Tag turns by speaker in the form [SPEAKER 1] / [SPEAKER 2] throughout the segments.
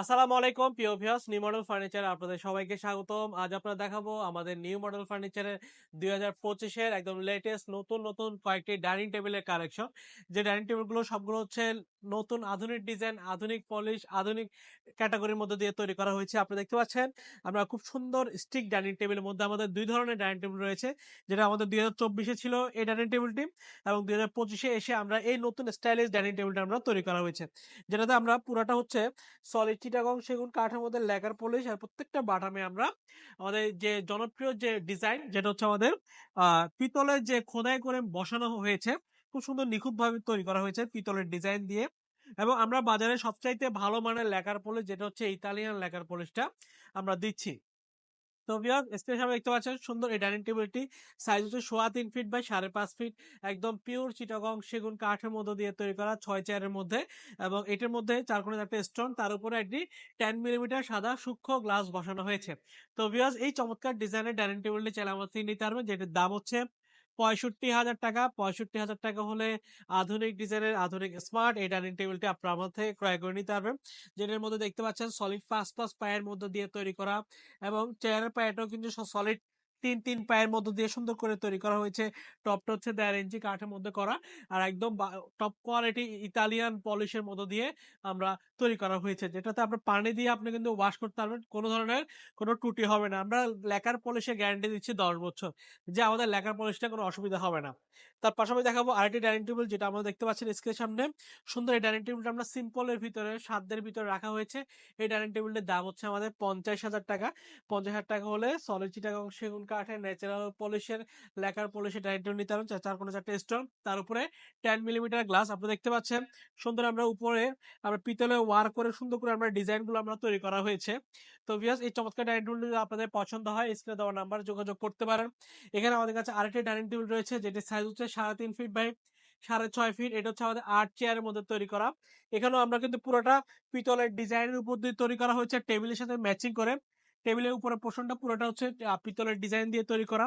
[SPEAKER 1] আসসালামু আলাইকুম, প্রিয় ভিউয়ার্স নিউ মডেল ফার্নিচার আপনাদের সবাইকে স্বাগতম। আজ আপনারা দেখাবো আমাদের নিউ মডেল ফার্নিচারের দুই হাজার পঁচিশের একদম লেটেস্ট নতুন নতুন কয়েকটি ডাইনিং টেবিলের কালেকশন যে ডাইনিং টেবিলগুলো সবগুলো হচ্ছে নতুন আধুনিক ডিজাইন, আধুনিক পলিশ, আধুনিক ক্যাটাগরির মধ্যে দিয়ে তৈরি করা হয়েছে। আপনি দেখতে পাচ্ছেন, আমরা খুব সুন্দর স্টিক ডাইনিং টেবিলের মধ্যে আমাদের দুই ধরনের ডাইনিং টেবিল রয়েছে, যেটা আমাদের দুই হাজার চব্বিশে ছিল এই ডাইনিং টেবিলটি এবং দুই হাজার পঁচিশে এসে আমরা এই নতুন স্টাইলিশ ডাইনিং টেবিলটা আমরা তৈরি করা হয়েছে, যেটাতে আমরা পুরাটা হচ্ছে সলিড চিটাগং সেগুন কাঠের মধ্যে লেকার পলিশ আর প্রত্যেকটা বাটামে আমরা আমাদের যে জনপ্রিয় যে ডিজাইন, যেটা হচ্ছে আমাদের পিতলের যে খোদাই করে বসানো হয়েছে খুব সুন্দর নিখুঁতভাবে তৈরি করা হয়েছে পিতলের ডিজাইন দিয়ে এবং আমরা বাজারে সবচাইতে ভালো মানের লেকার পলিশ যেটা হচ্ছে ইতালিয়ান লেকার পলিশটা আমরা দিচ্ছি। তো ভিউয়ার স্পেস আমরা দেখতে পাচ্ছেন সুন্দর এই ডাইনিং টেবিলটি সাইজ হচ্ছে সোয়া তিন ফিট বাই সাড়ে পাঁচ ফিট একদম পিওর চিটাগং সেগুন কাঠের মধ্যে দিয়ে তৈরি করা ছয় চেয়ারের মধ্যে এবং এটার মধ্যে চার কোণে একটা স্টোন তার উপরে একটি টেন মিলিমিটার সাদা সূক্ষ্ম গ্লাস বসানো হয়েছে। তো ভিউয়ার্স এই চমৎকার ডিজাইনের ডাইনিং টেবিলটি চাইলে আমার নিতে পারবেন, যেটার দাম হচ্ছে পঁয়ষট্টি হাজার টাকা। পঁয়ষট্টি হাজার টাকা হলে আধুনিক ডিজাইনের আধুনিক স্মার্ট এই ডাইনিং টেবিলটি আপনার আমার থেকে ক্রয় করে নিতে পারবেন। যেটার মধ্যে দেখতে পাচ্ছেন সলিড পাঁচ পাঁচ পায়ের মধ্যে দিয়ে তৈরি করা এবং চেয়ারের পায়েটাও কিন্তু সলিড তিন তিন পায়ের মধ্যে দিয়ে সুন্দর করে তৈরি করা হয়েছে। টপটা হচ্ছে দেড় ইঞ্চি কাঠের মধ্যে করা আর একদম টপ কোয়ালিটি ইতালিয়ান পলিশের মধ্যে দিয়ে আমরা তৈরি করা হয়েছে, যেটাতে আপনার পানি দিয়ে আপনি কিন্তু ওয়াশ করতে পারবেন, কোনো ধরনের কোনো ত্রুটি হবে না। আমরা লেকার পলিশে গ্যারান্টি দিচ্ছি দশ বছর, যে আমাদের লেকার পলিশটা কোনো অসুবিধা হবে না। তার পাশাপাশি দেখাবো আরেকটি ডাইনিং টেবিল যেটা আমরা দেখতে পাচ্ছেন স্ক্রিনের সামনে। সুন্দর এই ডাইনিং টেবিলটা আমরা সিম্পলের ভিতরে, সাধ্যের ভিতরে রাখা হয়েছে। এই ডাইনিং টেবিলটির দাম হচ্ছে আমাদের পঞ্চাশ হাজার টাকা। পঞ্চাশ হাজার টাকা হলে সলিড চিটাগং সেগুন কাঠের ন্যাচারাল পলিশের লেকার পলিশের ডাইনিং টেবিল নিতে পারেন চার কোনো চারটে স্টোন তার উপরে টেন মিলিমিটার গ্লাস আপনি দেখতে পাচ্ছেন। সুন্দর আমরা উপরে, আমরা পিতলে ওয়ার করে সুন্দর করে আমরা ডিজাইনগুলো আমরা তৈরি করা হয়েছে। তো ভিয়াস এই চমৎকার ডাইনিং টেবিল যদি আপনাদের পছন্দ হয় স্ক্রিনে দেওয়া নাম্বার যোগাযোগ করতে পারেন। এখানে আমাদের কাছে আরেকটি ডাইনিং টেবিল রয়েছে যেটি সাইজ হচ্ছে সাড়ে তিন ফিট বাই সাড়ে ছয় ফিট এটা হচ্ছে আমাদের আট চেয়ারের মধ্যে তৈরি করা। এখানেও আমরা কিন্তু পুরোটা পিতলের ডিজাইনের উপর দিয়ে তৈরি করা হয়েছে টেবিলের সাথে ম্যাচিং করে। টেবিলের উপরে পোষণটা পুরোটা হচ্ছে পিতলের ডিজাইন দিয়ে তৈরি করা।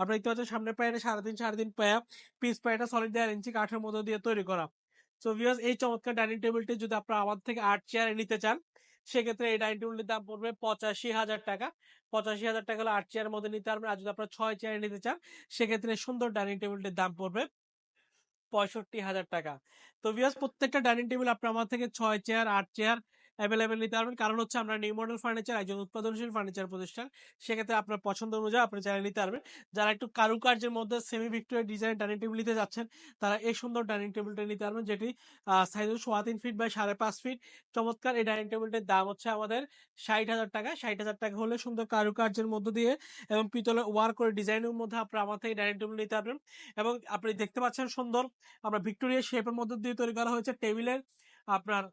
[SPEAKER 1] আপনারা দেখতে পাচ্ছেন সামনের পায়ে সাড়ে তিন সাড়ে তিন পায়া পিস পায়াটা সলিড দেড় ইঞ্চি কাঠের মধ্যে দিয়ে তৈরি করা। সো ভিউয়ার্স এই চমৎকার ডাইনিং টেবিলটি যদি আপনারা আমার থেকে আট চেয়ারে নিতে চান, সেক্ষেত্রে এই ডাইনিং টেবিলটির দাম পড়বে পঁচাশি হাজার টাকা। পঁচাশি হাজার টাকা হলে আট চেয়ারের মধ্যে নিতে পারবেন। আর যদি আপনারা ছয় চেয়ারে নিতে চান, সেক্ষেত্রে সুন্দর ডাইনিং টেবিলটির দাম পড়বে পঁয়ষট্টি হাজার টাকা। তো ভিউয়ার্স প্রত্যেকটা ডাইনিং টেবিল আপনার আমার থেকে ছয় চেয়ার আট চেয়ার অ্যাভেলেবেল নিতে পারবেন। কারণ হচ্ছে আমরা নিউ মডেল ফার্নিচার একজন উৎপাদনশীল ফার্নিচার প্রতিষ্ঠান, সেক্ষেত্রে আপনার পছন্দ অনুযায়ী আপনি চাইলে নিতে পারবেন। যারা একটু কারুকার্যের মধ্যে semi Victoria design dining table নিতে যাচ্ছেন, তারা এই সুন্দর ডাইনিং টেবিলটা নিতে পারবেন, যেটি সাইজ সোয়া তিন ফিট বাই সাড়ে পাঁচ ফিট চমৎকার, এই ডাইনিং টেবিলটির দাম হচ্ছে আমাদের ষাট হাজার টাকা। ষাট হাজার টাকা হলে সুন্দর কারুকার্যের মধ্য দিয়ে এবং পিতলের ওয়ার করে ডিজাইনের মধ্যে আপনার আমার থেকে ডাইনিং টেবিল নিতে পারবেন। এবং আপনি দেখতে পাচ্ছেন সুন্দর, আমরা ভিক্টোরিয়া শেপের মধ্যে দিয়ে তৈরি করা হয়েছে। টেবিলের আপনার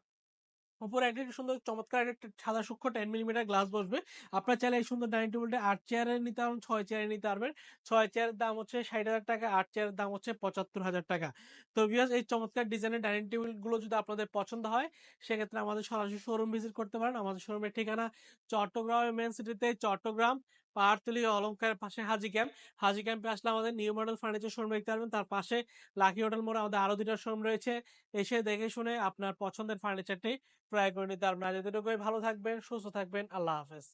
[SPEAKER 1] উপরে একটা সুন্দর চমৎকার একটা সাদা সূক্ষ্ম টেন মিলিমিটার গ্লাস বসবে। আপনার চাইলে এই সুন্দর ডাইনিং টেবিলটা আট চেয়ারে নিতে পারবেন, ছয় চেয়ারে নিতে পারবেন। ছয় চেয়ারের দাম হচ্ছে ষাট হাজার টাকা, আট চেয়ারের দাম হচ্ছে পঁচাত্তর হাজার টাকা। তো বিয়াস এই চমৎকার ডিজাইনের ডাইনিং টেবিলগুলো যদি আপনাদের পছন্দ হয়, সেক্ষেত্রে আমাদের সরাসরি শোরুম ভিজিট করতে পারেন। আমাদের শোরুমের ঠিকানা চট্টগ্রাম মেন সিটিতে চট্টগ্রাম, পাহাড়তলি অলঙ্কার পাশে হাজি ক্যাম্প হাজি ক্যাম্পে আসলে আমাদের নিউ মডেল ফার্নিচার শোরুম দেখতে পারবেন। তার পাশে লাকি হোটেল মোড়ে আমাদের আরও দুটা শোরুম রয়েছে। এসে দেখে শুনে আপনার পছন্দের ফার্নিচারটি ক্রয় করে নিতে আজ এতটুকুই ভালো থাকবেন সুস্থ থাকবেন আল্লাহ হাফেজ।